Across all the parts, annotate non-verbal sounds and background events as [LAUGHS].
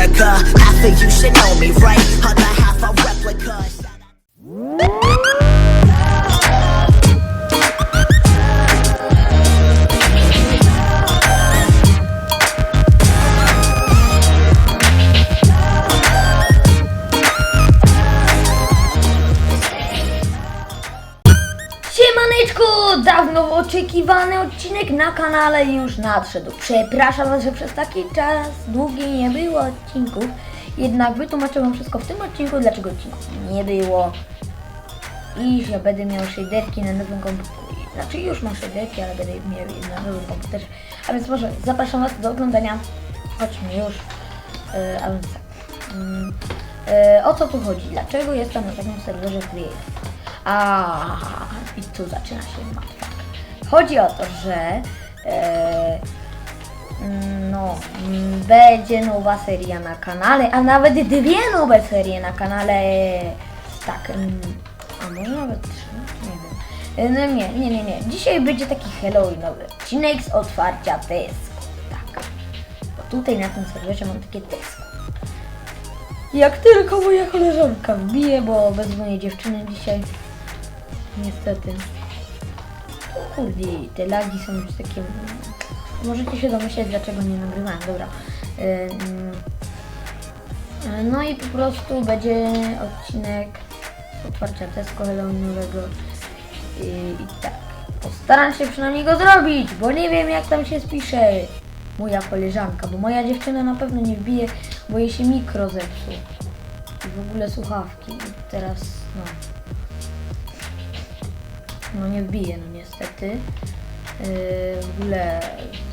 America. Half of you should know me, right? Other half a replica. Oczekiwany odcinek na kanale już nadszedł. Przepraszam Was, że przez taki czas długi nie było odcinków. Jednak wytłumaczę Wam wszystko w tym odcinku, dlaczego odcinków nie było. I że będę miał shaderki na nowym komputerze. Znaczy już mam shaderki, ale będę miał je na nowym komputerze. A więc może zapraszam Was do oglądania. Chodźmy już. Yy, a więc tak. Mm, yy, o co tu chodzi? Dlaczego jestem na takim serwerze Create? A i tu zaczyna się. Chodzi o to, że e, mm, no, będzie nowa seria na kanale, a nawet dwie nowe serie na kanale. Tak, mm, a może nawet trzy, nie wiem. E, No nie, nie, nie, nie. Dzisiaj będzie taki Halloweenowy odcinek z otwarcia Tesco. Tak. Bo tutaj na tym serwerze mam takie Tesco. Jak tylko moja koleżanka wbije, bo bez mojej dziewczyny dzisiaj niestety. Kurde, te lagi są już takie... Możecie się domyśleć, dlaczego nie nagrywałem, dobra. No i po prostu będzie odcinek otwarcia Tesco Halloweenowego i, i tak. Postaram się przynajmniej go zrobić, bo nie wiem jak tam się spisze moja koleżanka, bo moja dziewczyna na pewno nie wbije, bo jej się mikro zepsuł. I w ogóle słuchawki. I teraz, no. No nie wbije, no niestety. Yy, w ogóle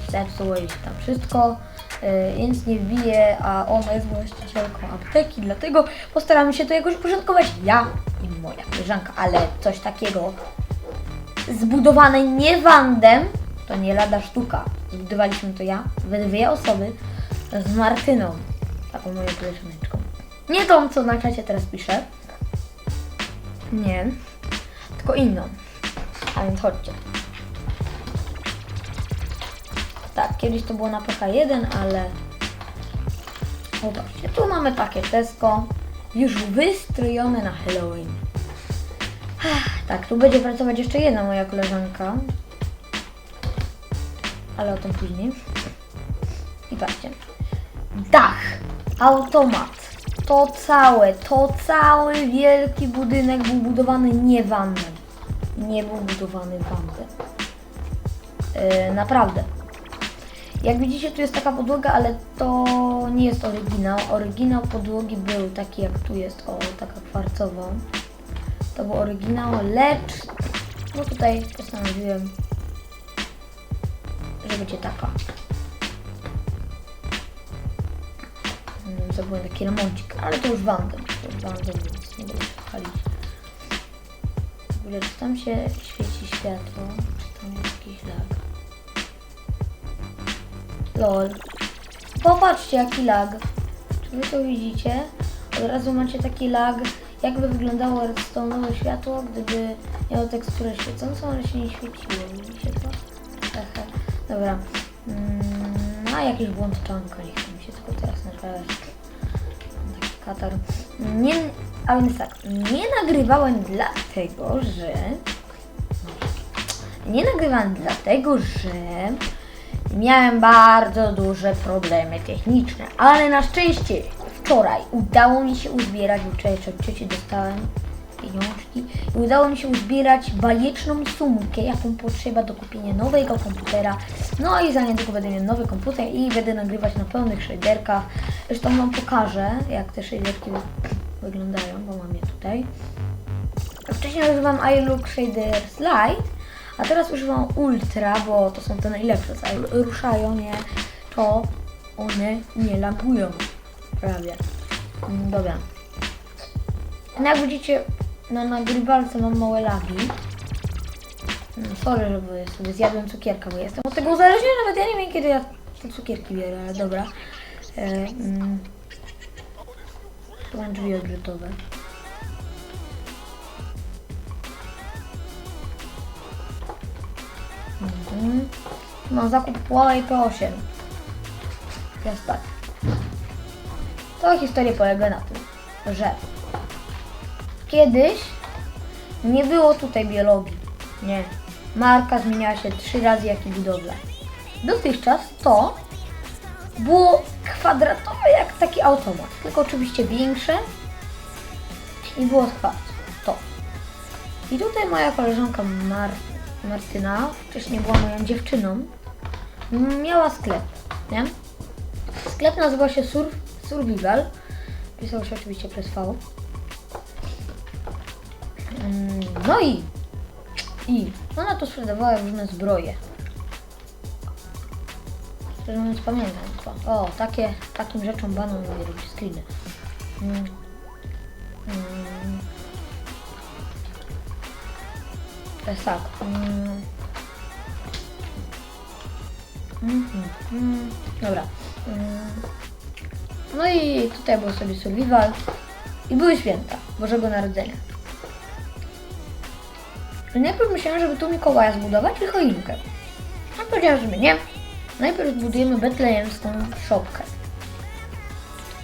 zepsuło się tam wszystko, yy, więc nie wbije, a ona jest właścicielką apteki, dlatego postaramy się to jakoś uporządkować. Ja i moja koleżanka, ale coś takiego zbudowane nie wandem, to nie lada sztuka. Zbudowaliśmy to ja, we dwie osoby, z Martyną, taką moją koleżaneczką. Nie tą, co na czacie teraz piszę. Nie, tylko inną. A więc chodźcie. Tak, kiedyś to było na PK1, ale... Zobaczcie, tu mamy takie Tesco, już wystrojone na Halloween. Tak, tu będzie pracować jeszcze jedna moja koleżanka. Ale o tym później. I patrzcie. Dach, automat, to całe, to cały wielki budynek był budowany nie wandem. Nie był budowany wandem. Yy, naprawdę. Jak widzicie, tu jest taka podłoga, ale to nie jest oryginał. Oryginał podłogi był taki, jak tu jest, o, taka kwarcowa. To był oryginał, lecz no tutaj postanowiłem, że będzie taka. To był taki remoncik, ale to już wandem. To już wandem, więc nie będę. W ogóle, czy tam się świeci światło? Czy tam jest jakiś lag? Lol. Popatrzcie jaki lag. Czy wy to widzicie? Od razu macie taki lag. Jakby wyglądało redstone'owe światło, gdyby miało teksturę świecącą, ale się nie świeciło. Widzicie to? Dobra. Mm, a jakiś błąd czanka, niech mi się tylko teraz nagrałeś. Taki katar. Nie, a więc tak, nie nagrywałem dlatego, że... Nie nagrywałem dlatego, że miałem bardzo duże problemy techniczne, ale na szczęście wczoraj udało mi się uzbierać, wczoraj od cioci dostałem pieniążki i udało mi się uzbierać bajeczną sumkę, jaką potrzeba do kupienia nowego komputera. No i za niedługo będę miał nowy komputer i będę nagrywać na pełnych shaderkach. Zresztą Wam pokażę, jak te shaderki wyglądają, bo mam je tutaj. Wcześniej używam iLook Shader Slide, a teraz używam Ultra, bo to są te najlepsze. Ruszają nie, to one nie lagują. Prawie. Mm, Dobra. No jak widzicie, na nagrywalce mam małe lagi. Mm, Sorry, że sobie zjadłem cukierka, bo jestem od tego uzależniona, nawet ja nie wiem kiedy ja te cukierki biorę, ale dobra. E, mm, tu mam drzwi odrzutowe. Mhm. No zakup Huawei P8. Teraz tak. Cała historia polega na tym, że kiedyś nie było tutaj biologii. Nie. Marka zmieniała się trzy razy jak i budowla. Dotychczas to było kwadratowe jak taki automat, tylko oczywiście większe i było otwarte. To. I tutaj moja koleżanka Mar Martyna, wcześniej była moją dziewczyną, miała sklep, nie? Sklep nazywa się Sur Survival. Pisał się oczywiście przez V. Mm, No i, i ona tu sprzedawała różne zbroje. Mówiąc pamiętam to. O, takie, takim rzeczom banan lubię robić screeny. Mm. Mm. To jest tak. Mm. Mhm, mm. Dobra. Mm. No i tutaj był sobie survival i były święta Bożego Narodzenia. I najpierw myślałem, żeby tu Mikołaja zbudować i choinkę. A powiedziałem sobie nie. Najpierw zbudujemy betlejemską szopkę.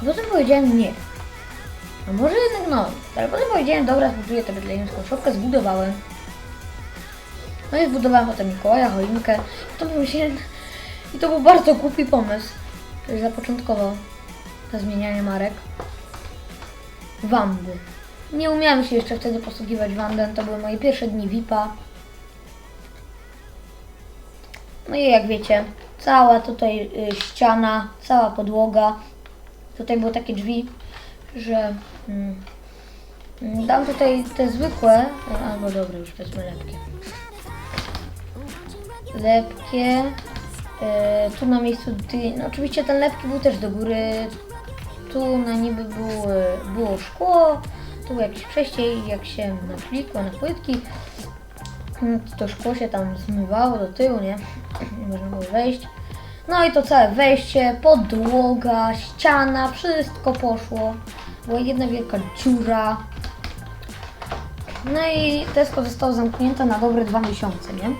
A potem powiedziałem nie. A może jednak no. Ale potem powiedziałem dobra, zbuduję tę betlejemską szopkę, zbudowałem. No i zbudowałem potem Mikołaja, choinkę. Potem pomyślałem, i to był bardzo głupi pomysł, który zapoczątkował to zmienianie marek. Wandy. Nie umiałem się jeszcze wtedy posługiwać Wandem, to były moje pierwsze dni VIP-a. No i jak wiecie, cała tutaj y, ściana, cała podłoga. Tutaj były takie drzwi, że mm, dam tutaj te zwykłe, albo dobra, już wezmę lepkie. Lepkie. E, tu na miejscu, ty, no oczywiście ten lepki był też do góry. Tu na niby było, było szkło, tu było jakieś przejście jak się naklikło na płytki, to szkło się tam zmywało do tyłu, nie? Nie można było wejść. No i to całe wejście, podłoga, ściana, wszystko poszło. Była jedna wielka dziura. No i Tesco zostało zamknięte na dobre dwa miesiące, nie?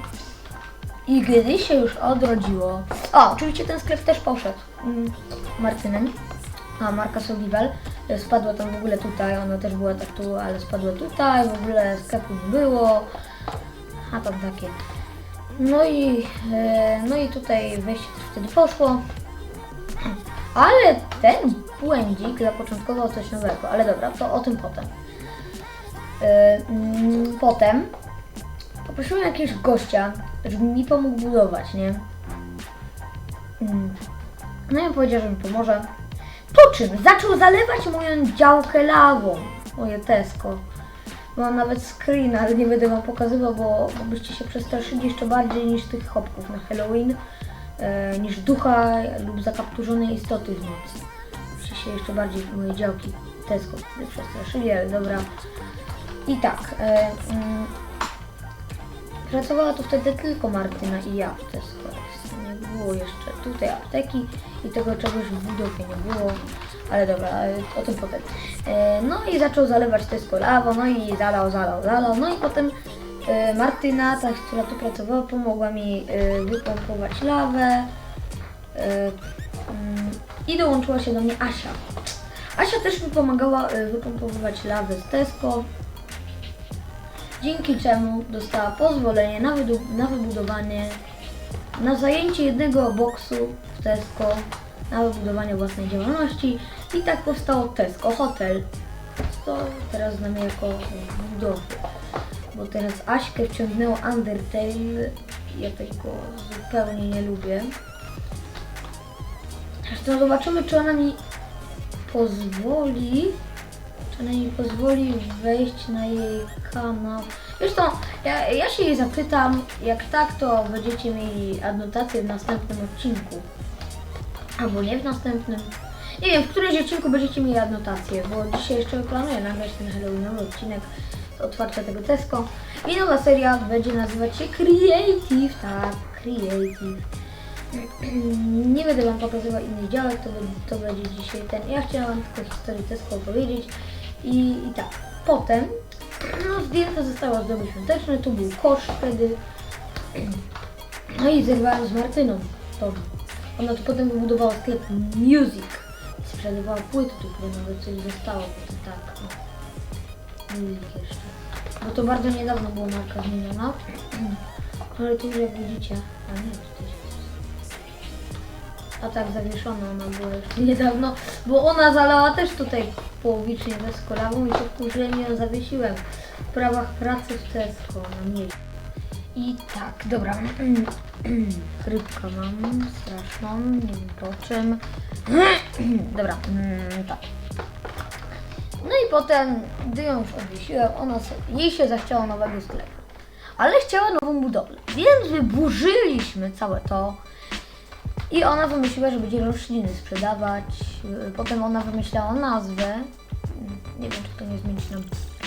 I gdy się już odrodziło. O, oczywiście ten sklep też poszedł. Mm, Martynem. A Marka Solival spadła tam w ogóle tutaj. Ona też była tak tu, ale spadła tutaj. W ogóle sklepu nie było. A tam takie. No i, e, no i tutaj wejście też wtedy poszło. Ale ten błędzik zapoczątkował coś nowego. Ale dobra, to o tym potem. E, mm, Potem poprosiłem jakiegoś gościa, żeby mi pomógł budować, nie? Mm. No i powiedział, że mi pomoże. Po czym zaczął zalewać moją działkę lawą. Moje Tesco. Mam nawet screen, ale nie będę wam pokazywał, bo, bo byście się przestraszyli jeszcze bardziej niż tych chopków na Halloween, e, niż ducha lub zakapturzonej istoty w nocy. Byście się jeszcze bardziej moje działki Tesco przestraszyli, ale dobra. I tak, e, mm, Pracowała tu wtedy tylko Martyna i ja w Tesco. Nie było jeszcze tutaj apteki i tego czegoś w budowie nie było. Ale dobra, o tym potem. E, No i zaczął zalewać Tesco lawą, no i zalał, zalał, zalał. No i potem e, Martyna, ta, która tu pracowała, pomogła mi e, wypompować lawę. Mm, I dołączyła się do mnie Asia. Asia też mi pomagała wypompowywać lawę z Tesco dzięki czemu dostała pozwolenie na, na wybudowanie, na zajęcie jednego boksu w Tesco, na wybudowanie własnej działalności i tak powstało Tesco Hotel. To teraz znamy jako budowy, bo teraz Aśkę wciągnęło Undertale, ja tego zupełnie nie lubię. Zresztą zobaczymy, czy ona mi pozwoli czy ona mi pozwoli wejść na jej kanał. Zresztą ja, ja się jej zapytam, jak tak, to będziecie mieli adnotację w następnym odcinku. Albo nie w następnym. Nie wiem, w którymś odcinku będziecie mieli adnotację, bo dzisiaj jeszcze planuję nagrać ten Halloweenowy odcinek z otwarcia tego Tesco. I nowa seria będzie nazywać się Creative, tak, Creative. [CLEARS THROAT] Nie będę Wam pokazywał innych działek, to, to będzie dzisiaj ten. Ja chciałam tylko historię Tesco opowiedzieć. I, I tak, potem no, zdjęte zostało ozdoby świąteczne, tu był kosz wtedy. [CLEARS THROAT] No i zerwałem z Martyną. To ona tu potem wybudowała sklep Music. przelewała płyty tu, które nawet coś zostało, bo to tak. No. Luzik jeszcze. Bo to bardzo niedawno było marka zmieniona. Ale tu już jak widzicie, a nie, tutaj a tak zawieszona ona była jeszcze [LAUGHS] niedawno, bo ona zalała też tutaj połowicznie deskolawą i się wkurzyłem i ją zawiesiłem w prawach pracy w Tesco na miejscu. I tak, dobra. Rybkę mam straszną, nie wiem po czym. [CLEARS THROAT] Dobra, mm, tak. No i potem, gdy ją już odwiesiłem, ona sobie, jej się zachciało nowego sklepu. Ale chciała nową budowlę, więc wyburzyliśmy całe to. I ona wymyśliła, że będzie rośliny sprzedawać. Yy, Potem ona wymyślała nazwę. Nie wiem, czy to nie zmienić na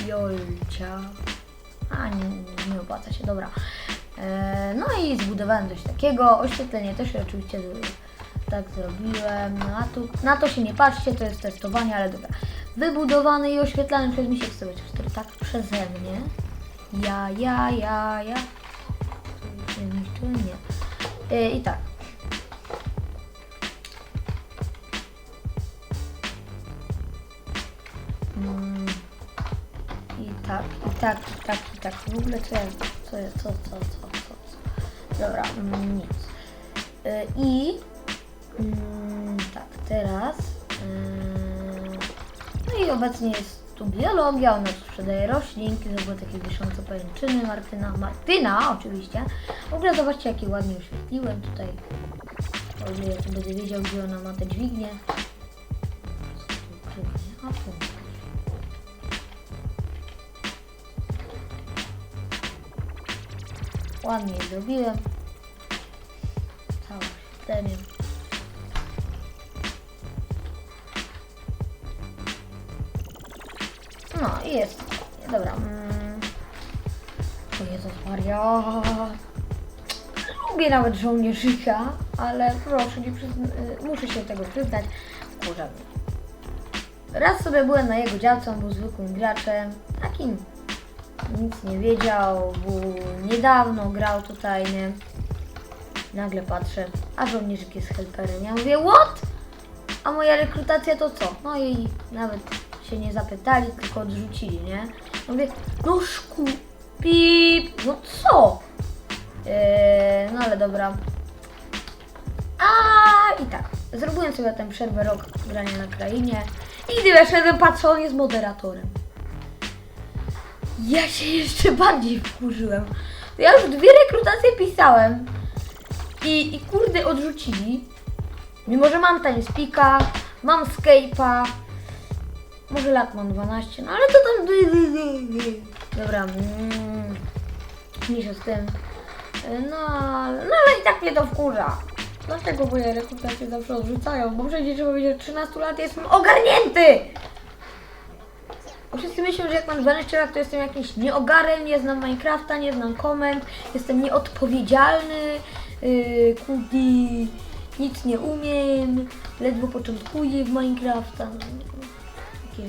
Biolcia. A, nie, nie opłaca się, dobra. E, No i zbudowałem coś takiego. Oświetlenie też oczywiście tak zrobiłem. No, a tu, na to się nie patrzcie, to jest testowanie, ale dobra. Wybudowany i oświetlany przez Misiek 124, tak przeze mnie. Ja, ja, ja, ja. Zniszczyłem? Nie. E, I tak. Mm, tak, i tak, i tak, i tak. W ogóle co jest, co jest, co, co, co, co, co. Dobra, mm, nic. Y, I mm, tak, teraz. y, no i obecnie jest tu biologia, ona sprzedaje roślinki, to były takie wiszące pajęczyny Martyna. Martyna oczywiście. W ogóle zobaczcie jakie ładnie oświetliłem tutaj. O ile będę wiedział gdzie ona ma te dźwignie. Tu. Ładnie zrobiłem. Całe oświetlenie. No i jest. Dobra. Mm. O Jezus Maria. Lubię nawet żołnierzyka, ale proszę, nie y, muszę się tego przyznać. Kurza. Raz sobie byłem na jego działce, on był zwykłym graczem, takim nic nie wiedział, był niedawno grał tutaj, nie? Nagle patrzę, a żołnierzyk jest helperem. Ja mówię, what? A moja rekrutacja to co? No i nawet się nie zapytali, tylko odrzucili, nie? Mówię, no szku, pip, no co? Eee, no ale dobra. A i tak, zrobiłem sobie ten przerwę rok grania na krainie i gdy weszedłem, patrzę, on jest moderatorem. Ja się jeszcze bardziej wkurzyłem. Ja już dwie rekrutacje pisałem i, i kurde odrzucili. Mimo, że mam TimeSpeaka, mam Skype'a, może lat mam 12, no ale to tam... Dobra, mm, mniejsza z tym. No, no ale i tak mnie to wkurza. Dlaczego moje rekrutacje zawsze odrzucają? Bo przecież powiedzieć, że 13 lat jestem ogarnięty! Wszyscy myślą, że jak mam 12 lat, to jestem jakiś nieogarem, nie znam Minecrafta, nie znam komend, jestem nieodpowiedzialny, yy, nic nie umiem, ledwo początkuję w Minecrafta. no, Takie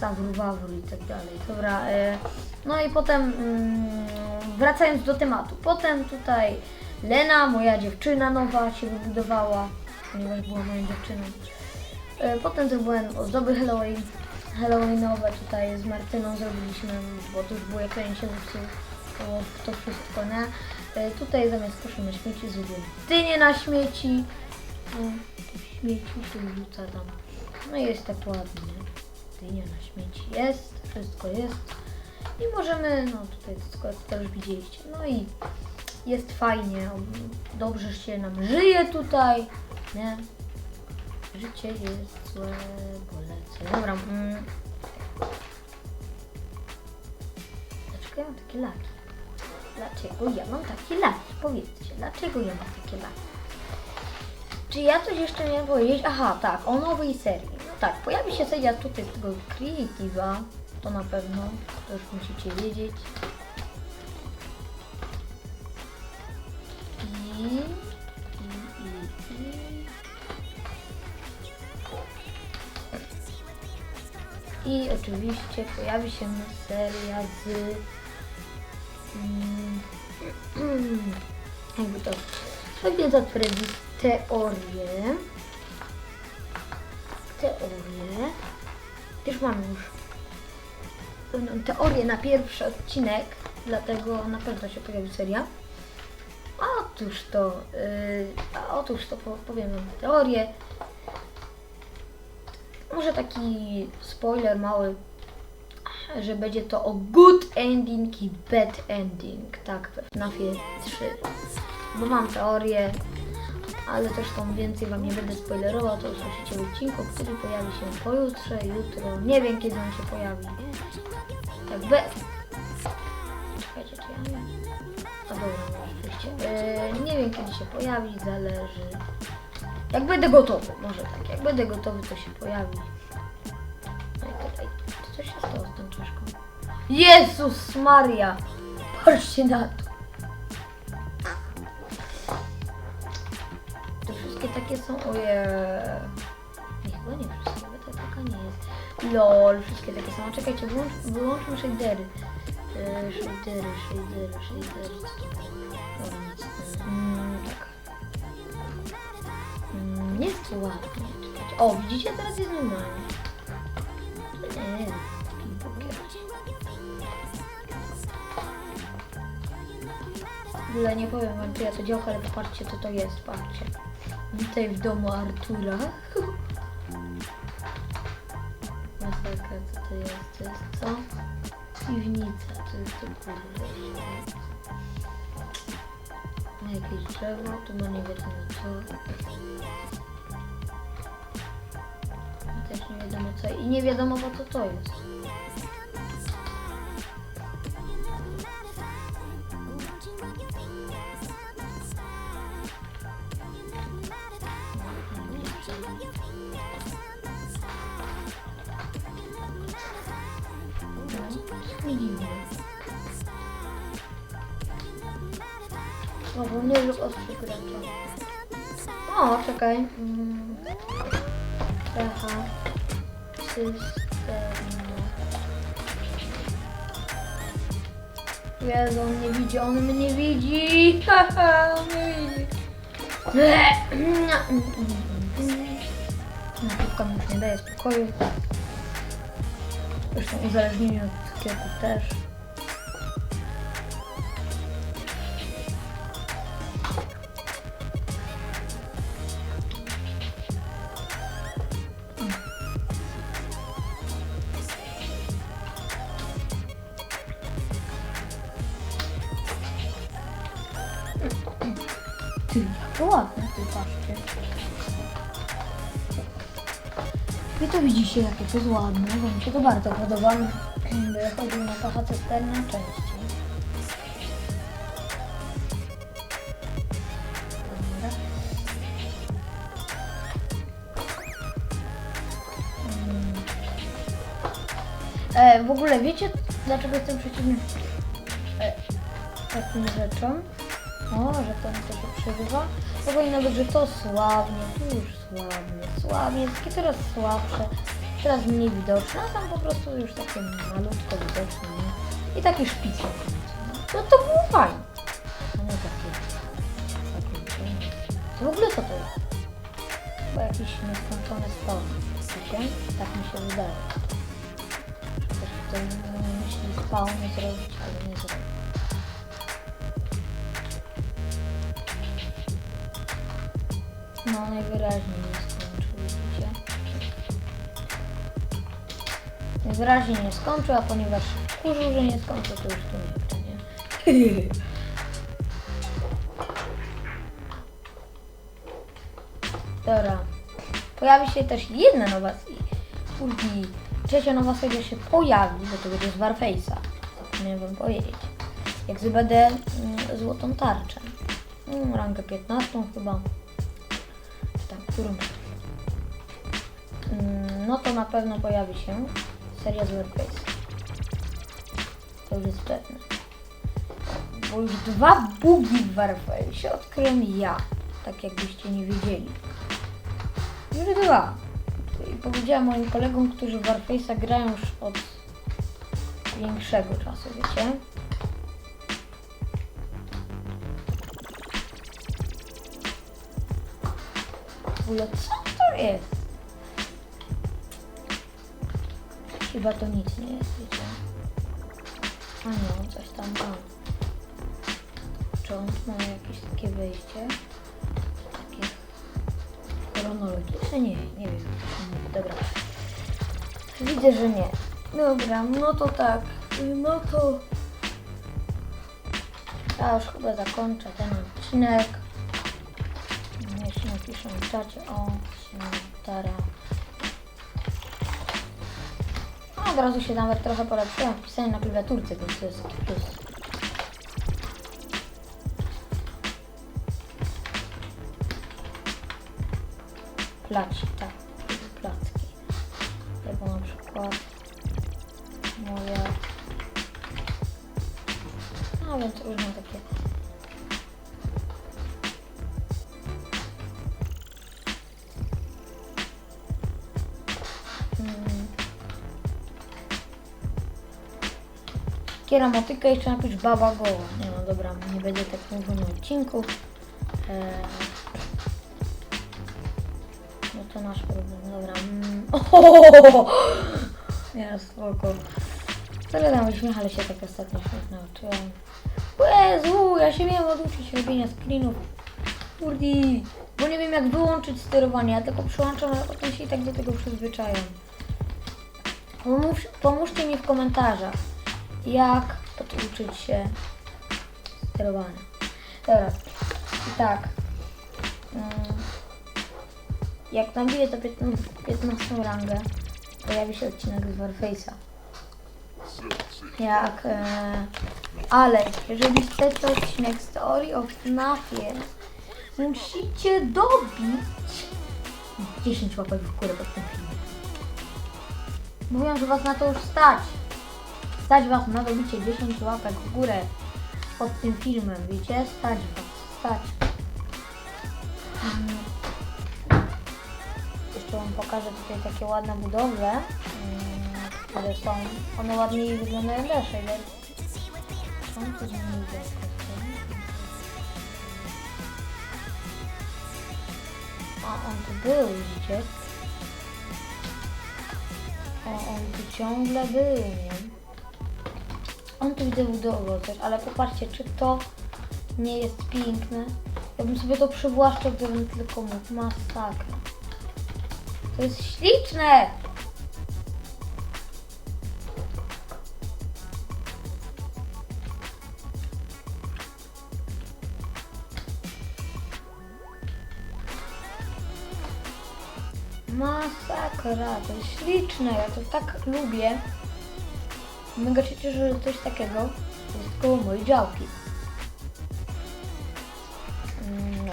sawru, wawru i tak dalej. Dobra, e, no i potem mm, wracając do tematu. Potem tutaj Lena, moja dziewczyna nowa się wybudowała, ponieważ była moją dziewczyną. E, Potem zrobiłem ozdoby Halloween, Halloweenowe tutaj z Martyną zrobiliśmy, bo to już było zepsuł to, to wszystko, nie? E, Tutaj zamiast kosza na śmieci zrobiłem dynię na śmieci. O, tu śmieci się rzuca tam. No jest tak ładnie, nie? Dynia na śmieci jest, wszystko jest. I możemy, no tutaj wszystko to już widzieliście. No i jest fajnie, dobrze się nam żyje tutaj, nie? Życie jest złe, bo lecę. Dobra. Mm. Dlaczego ja mam takie laki? Dlaczego ja mam takie laki? Powiedzcie, dlaczego ja mam takie laki? Czy ja coś jeszcze miałem powiedzieć? Aha, tak, o nowej serii. No tak, pojawi się seria tutaj z tego Creative'a, to na pewno, to już musicie wiedzieć. I... I oczywiście pojawi się seria z. Mm, [CLEARS THROAT] jakby to. Pewnie zatwierdzić teorię. teorię. Też mam już pewną teorię na pierwszy odcinek, dlatego na pewno się pojawi seria. Otóż to, yy, otóż to po- powiem wam teorię. Może taki spoiler mały, że będzie to o good ending i bad ending, tak, we FNAFie 3. Bo mam teorię, ale też tam więcej wam nie będę spoilerował, to usłyszycie w odcinku, który pojawi się pojutrze, jutro, nie wiem kiedy on się pojawi. Tak, be... Czekajcie, czy ja nie... A dobra, oczywiście. E, nie wiem kiedy się pojawi, zależy. Jak będę gotowy, może tak, jak będę gotowy to się pojawi. No tutaj, co się stało z tą czaszką? Jezus Maria! Patrzcie na to. To wszystkie takie są, oje. Nie, chyba nie wszystkie, bo to taka nie jest. LOL, wszystkie takie są. Czekajcie, wyłącz, wyłączmy shadery. Yy, shadery, shadery, shadery. Mm, jest ładnie. O, widzicie, teraz jest normalnie. To bukiet. W ogóle nie powiem wam, czy ja to działka, ale popatrzcie, co to jest, patrzcie. Witaj w domu Artura. [LAUGHS] Masakra, co to jest? To jest co? Piwnica, to jest to. Jakieś drzewo, tu ma nie wiadomo co. I Też nie wiadomo co. I nie wiadomo po co to jest. O, bo nie lub ostrzy gracza. O, czekaj. Mm. System. Jezu, on nie widzi, on mnie widzi. [LAUGHS] Haha, on mnie widzi. Nakupka mi już nie daje spokoju. Zresztą uzależnienie od cukierków też. Widzicie, jakie to jest ładne, mi się to bardzo podoba. Będę chodził na pacha cysterna częściej. Mm. E, w ogóle wiecie, dlaczego jestem przeciwny e, takim rzeczom? O, że to mi to się przerywa. To powinno być, że to sławnie, tu już sławnie, sławnie, takie coraz słabsze, teraz mniej widoczne, a tam po prostu już takie malutko widoczne, nie? I takie szpice. No to było fajne. A nie takie, takie, to w ogóle co to jest? Chyba jakiś nieskończony spawn, wiecie? Tak mi się wydaje. Ktoś tutaj myśli spawn zrobić, ale nie zrobić. No najwyraźniej Najwyraźniej nie skończył, a ponieważ się wkurzył, że nie skończył, to już tu nie chce, nie? [LAUGHS] Dobra. Pojawi się też jedna nowa później trzecia nowa seria się pojawi, bo to będzie z Warface'a. Zapomniałem wam powiedzieć. Jak zdobędę mm, złotą tarczę. Mm, rangę 15 chyba tam, którą? Mm, No to na pewno pojawi się seria z Warface. To już jest pewne. Bo już dwa bugi w Warface odkryłem ja. Tak jakbyście nie wiedzieli. Już dwa. I powiedziałam moim kolegom, którzy w grają już od większego czasu, wiecie? W ogóle co to jest? Chyba to nic nie jest, wiecie. A nie, on coś tam ma. Czy on tu ma jakieś takie wejście? Takie chronologiczne? Nie, nie wiem. Dobra. Widzę, że nie. Dobra, no to tak. No to... Ja już chyba zakończę ten odcinek. Jeszcze napiszę w czacie. O, się od razu się nawet trochę polepszyłem w pisaniu na klawiaturce, więc to jest plus. Placi, tak, Kiera motyka jeszcze napisz baba goła. Nie no dobra, nie będzie tak mówił na odcinku. Eee, no to nasz problem, dobra. Mm. [LAUGHS] Ohohoho! Ja spoko. Tam śmiech, ale się tak ostatnio śmiech nauczyłem. Jezu, ja się miałem oduczyć robienia screenów. Kurdi, bo nie wiem jak wyłączyć sterowanie, ja tylko przyłączam, ale potem się i tak do tego przyzwyczajam. Pomóż, pomóżcie mi w komentarzach, jak poduczyć się sterowania. Dobra, tak. Mm, Jak nabiję to 15, 15 rangę, pojawi się odcinek z Warface'a. Jak, e, ale jeżeli chcecie odcinek z teorii o FNAFie, musicie dobić 10 łapek w górę pod tym filmem. Mówią, że was na to już stać. Stać was na dobicie 10 łapek w górę pod tym filmem, wiecie? Stać was, stać. Mm. Jeszcze wam pokażę tutaj takie ładne budowle, mm, które są, one ładniej wyglądają też, zmieniło A on tu był, widzicie? O, on tu ciągle był, nie? On tu widzę budował coś, ale popatrzcie, czy to nie jest piękne? Ja bym sobie to przywłaszczał, gdybym tylko mógł. Masakra. To jest śliczne! Masakra, to jest śliczne, ja to tak lubię. Mega się cieszę, że coś takiego jest koło mojej działki. Dobra.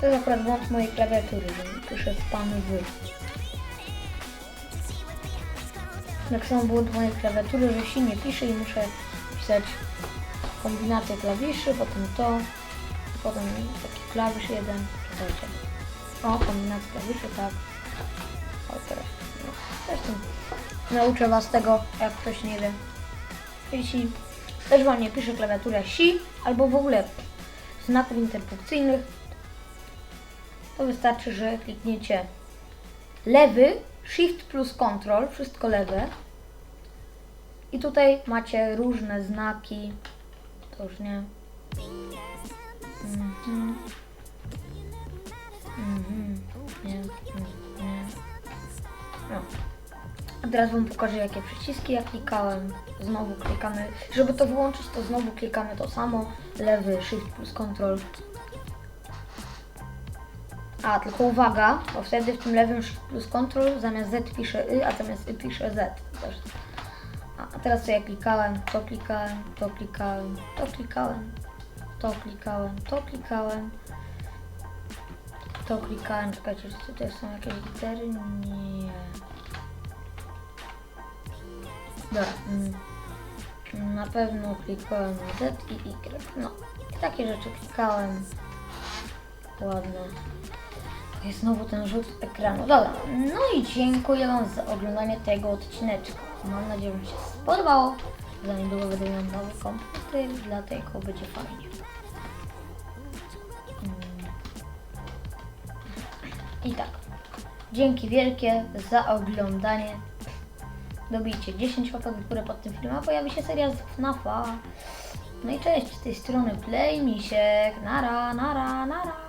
To jest akurat błąd mojej klawiatury, że piszę spamy wy. Jak sam błąd mojej klawiatury, że się nie pisze i muszę pisać kombinację klawiszy, potem to, potem taki klawisz jeden, czekajcie. O, kombinacja klawiszy, tak. Nauczę Was tego, jak ktoś nie wie. Jeśli też Wam nie pisze klawiatura si, albo w ogóle znaków interpunkcyjnych, to wystarczy, że klikniecie lewy, shift plus control, wszystko lewe. I tutaj macie różne znaki. To już nie. Mhm. Mhm. Nie, nie, nie. No. A teraz Wam pokażę, jakie przyciski ja klikałem. Znowu klikamy, żeby to wyłączyć, to znowu klikamy to samo. Lewy, shift plus control. A, tylko uwaga, bo wtedy w tym lewym shift plus control zamiast Z pisze Y, a zamiast Y pisze Z. A teraz co ja klikałem, to klikałem, to klikałem, to klikałem, to klikałem, to klikałem. To klikałem, czekajcie, czy tutaj są jakieś litery? Nie. Dobra. mm. Na pewno klikałem na Z i Y. No, takie rzeczy klikałem. Ładne. Jest znowu ten rzut ekranu. Dobra, no i dziękuję Wam za oglądanie tego odcineczka. Mam nadzieję, że się spodobało. Za niedługo będę miał nowy komputer, dlatego będzie fajnie. Mm. I tak. Dzięki wielkie za oglądanie. Dobijcie 10 łapek w górę pod tym filmem, a pojawi się seria z FNAFa. No i cześć, z tej strony Play Misiek. Nara, nara, nara.